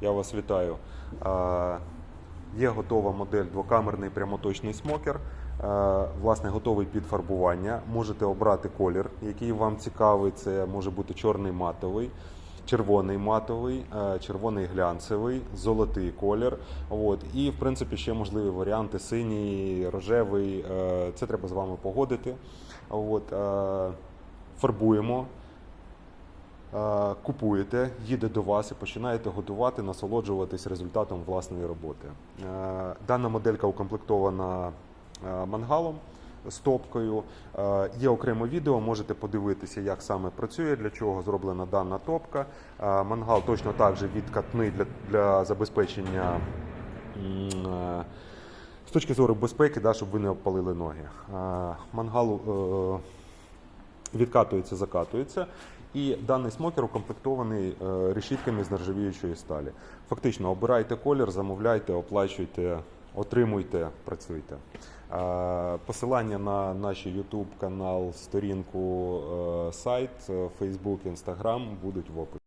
Я вас вітаю. Є готова модель двокамерний прямоточний смокер. Власне, готовий під фарбування. Можете обрати колір, який вам цікавий. Це може бути чорний матовий, червоний матовий, червоний глянцевий, золотий колір. От. І, в принципі, ще можливі варіанти: синій, рожевий. Е, Це треба з вами погодити. От. е, Фарбуємо. Е, Купуєте, їде до вас і починаєте готувати, насолоджуватись результатом власної роботи. Е, Дана моделька укомплектована е, мангалом з топкою. Е, Є окреме відео, можете подивитися, як саме працює, для чого зроблена дана топка. Мангал точно так же відкатний для, для забезпечення. З точки зору безпеки, да, щоб ви не обпалили ноги. Мангал е, відкатується, закатується. І даний смокер укомплектований е, решітками з нержавіючої сталі. Фактично, обирайте колір, замовляйте, оплачуйте, отримуйте, працюйте. Е, посилання на наш YouTube канал, сторінку, е, сайт, Facebook, Instagram будуть в описі.